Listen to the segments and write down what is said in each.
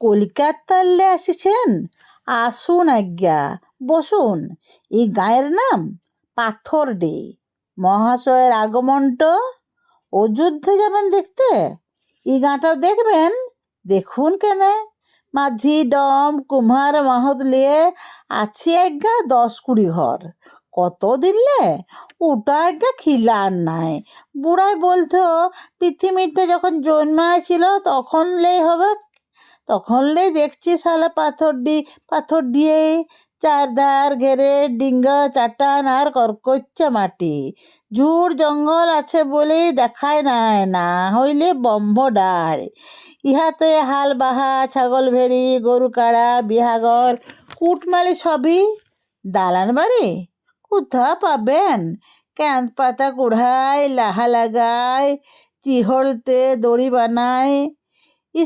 কলিকাতালে আসিছেন? আসুন আজ্ঞা, বসুন। এই গায়ের নাম পাথর ডে। মহাশয়ের আগমনটা অযোধ্যা যাবেন দেখতে? এই গাঁটাও দেখবেন? দেখুন কেনে? মাঝি, ডম কুম্হার মাহত লিয়ে আছি আজ্ঞা দশ কুড়ি ঘর। কত দিলে ওটা আজ্ঞা খিলার নাই। বুড়াই বলতো, পৃথিবীতে যখন জন্মায় ছিল তখন লেই হবে তখন লেই দেখছি শালা পাথর ডি পাথর দিয়ে চারধার ঘেরে ডিঙ্গা, চাটান আর করকচ্চা মাটি। ঝুড় জঙ্গল আছে বলেই দেখায় নাই, না হইলে বম্ব ডার ইহাতে হাল বাহা, ছাগল ভেড়ি, গরু কাড়া, বিহাগর, কুটমালি সবই দালান বাড়ি? কোথা পাবেন? ক্যাঁত পাতা কুড়ায়, লাহা লাগায়, চিহলতে দড়ি বানায়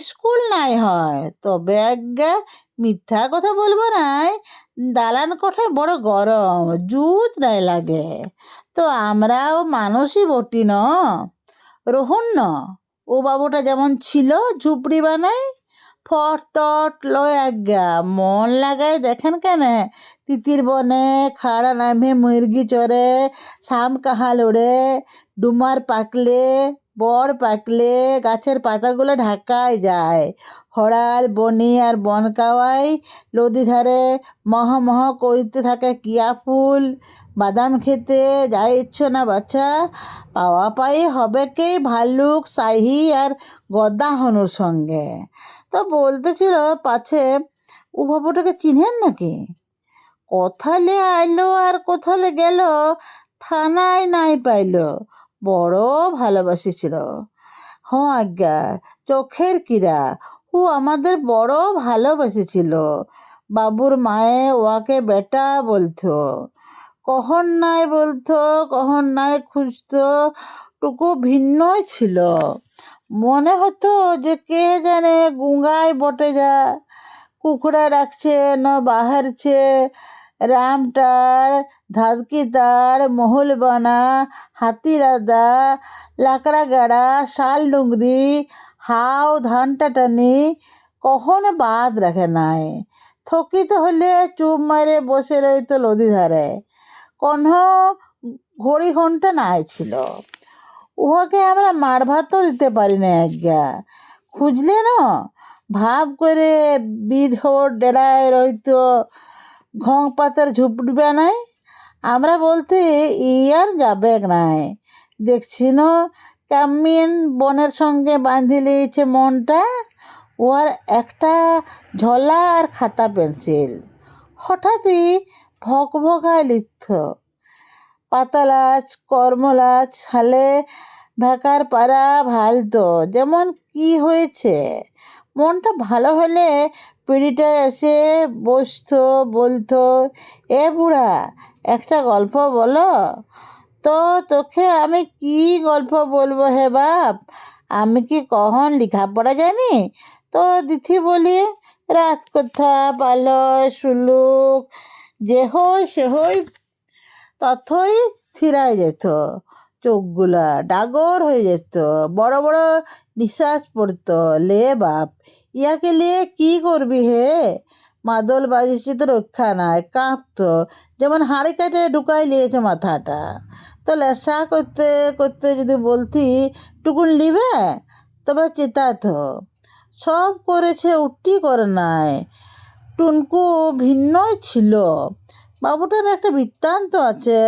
স্কুল নাই হয়। তবে আজ্ঞা মিথ্যা কথা বলব নাই। দালান কোঠায় বড় গরম, জুত নাই লাগে। তো আমরাও মানুষই বটি ন? রহুন ন? ও বাবুটা যেমন ছিল, ঝুপড়ি বানায়। ফট তট লয় আজ্ঞা, মন লাগায় দেখেন কেন? তিতির বনে খাড়া নামে মুরগি চড়ে শাম কাহাল ওড়ে, ডুমার পাকলে বড় পাকলে গাছের পাতাগুলো ঢাকায় যায়। হড়াল বনি আর বনকাওয়াই নদী ধারে মহ মহ কইতে থাকে, কিয়া ফুল? বাদাম খেতে যাই ইচ্ছ না বাচ্চা পাওয়া পাই হবে কে ভাল্লুক সাহি আর গদা হনুর সঙ্গে? তো বলতেছিল পাছে, উভবটাকে চিনেন নাকি? কোথালে আইলো আর কোথালে গেল, থানায় নাই পাইলো। বড় ভালোবাসিছিল হ আজ্ঞা, চোখের কিরা ও আমাদের বড় ভালোবেসেছিল বাবুর মায়ে ওয়াকে বেটা বলতো। কখন নাই বলতো, কখন নাই খুঁজতো, টুকু ভিন্নই ছিল। মনে হতো যে কে জানে গুঙ্গায় বটে যা। কুকুরা ডাকছে না বাহারছে। রামটার ধাদকিতার মহলবানা হাতিরাদা লাকড়াগাড়া শাল ডুংরি, হাও ধানটা টানি, কখনো বাদ রাখে নাই? থকিত হলে চুপ মারে বসে রইতো নদী ধারে। কোনো ঘড়ি ঘণ্টা নাই ছিল। উহাকে আমরা মার ভাতও দিতে পারি না আজ্ঞা খুঁজলে না? ভাব করে বিধর ডেড়ায় রইতো ঘং পাতার ঝুপড়ি বানায় আমরা বলতে ই আর যাবে নাই। দেখছি না, কেমন বনের সঙ্গে বাঁধি লিয়েছে মনটা ওর একটা ঝলা আর খাতা পেন্সিল। হঠাৎই ভক ভকায় লিখত পাতালাচ কর্মলাচ হালে ভেকার পাড়া ভালতো। যেমন কি হয়েছে? মনটা ভালো হলে পিড়িটা এসে বসতো, বলতো, এ বুড়া, একটা গল্প বলো। তো তোকে আমি কি গল্প বলব হে বাপ? আমি কি কখন লেখাপড়া জানি? তো দিথি বলি, রাত কথা পালয় সুলুক যে হই সে হই তথই থিরাই যেত। চোখগুলা ডাগর হয়ে যেত, বড় বড় নিঃশ্বাস পড়তো। লে বাপ ইয়াকে নিয়ে কি করবি হে? মাদল বাজিয়েছি তো রক্ষা নাই কাঁপতো, যেমন হাঁড়ি কাটে ঢুকাই নিয়েছে মাথাটা। তো লেসা করতে করতে যদি বলতি, টুকুন নিবে? তবে চেতাত, সব করেছে উঠটি করে নাই টুনকু ভিন্নই ছিল। বাবুটার একটা বৃত্তান্ত আছে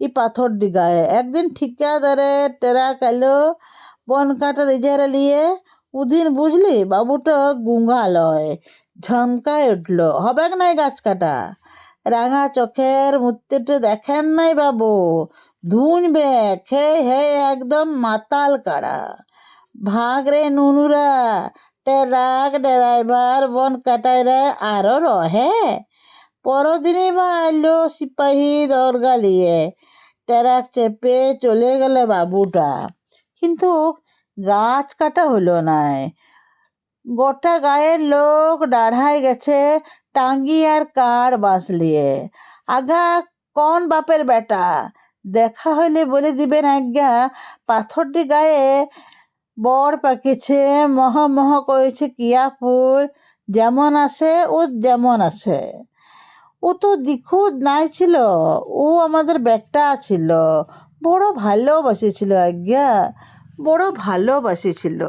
এই পাথর ডিগায় একদিন ঠিকাদারে টেরা কালো বন কাটা রিজারে নিয়ে উদিন বুঝলি বাবুটা গুঙ্গা লয় ঝমকায় উঠল হবে নাই গাছ কাটা? রাঙা চোখের মূর্তিটা দেখেন নাই বাবু? ধুনবে খে হে একদম মাতাল কাড়া। ভাগ রে নুনুরা টেরাক ড্রাইভার বন কাটাইরা আরও রহে। পরদিনই বা এলো সিপাহী দরগা ট্রাক চেপে চলে গেল বাবুটা। কিন্তু গাছ কাটা হলো নাই। গোটা গায়ের লোক দাঁড়ায় গেছে টাঙ্গি আর কার বাস লিয়ে আগা, কোন বাপের বেটা? দেখা হইলে বলে দিবেন আজ্ঞা, পাথরটি গায়ে বর পাকিছে, মহ মহ করেছে কিয়া ফুল, যেমন আসে ও যেমন আসে ও তো দিখুদ নাই ছিল, ও আমাদের বেটা ছিল, বড় ভালোবাসেছিল আজ্ঞা। বড় ভালোবাসেছিল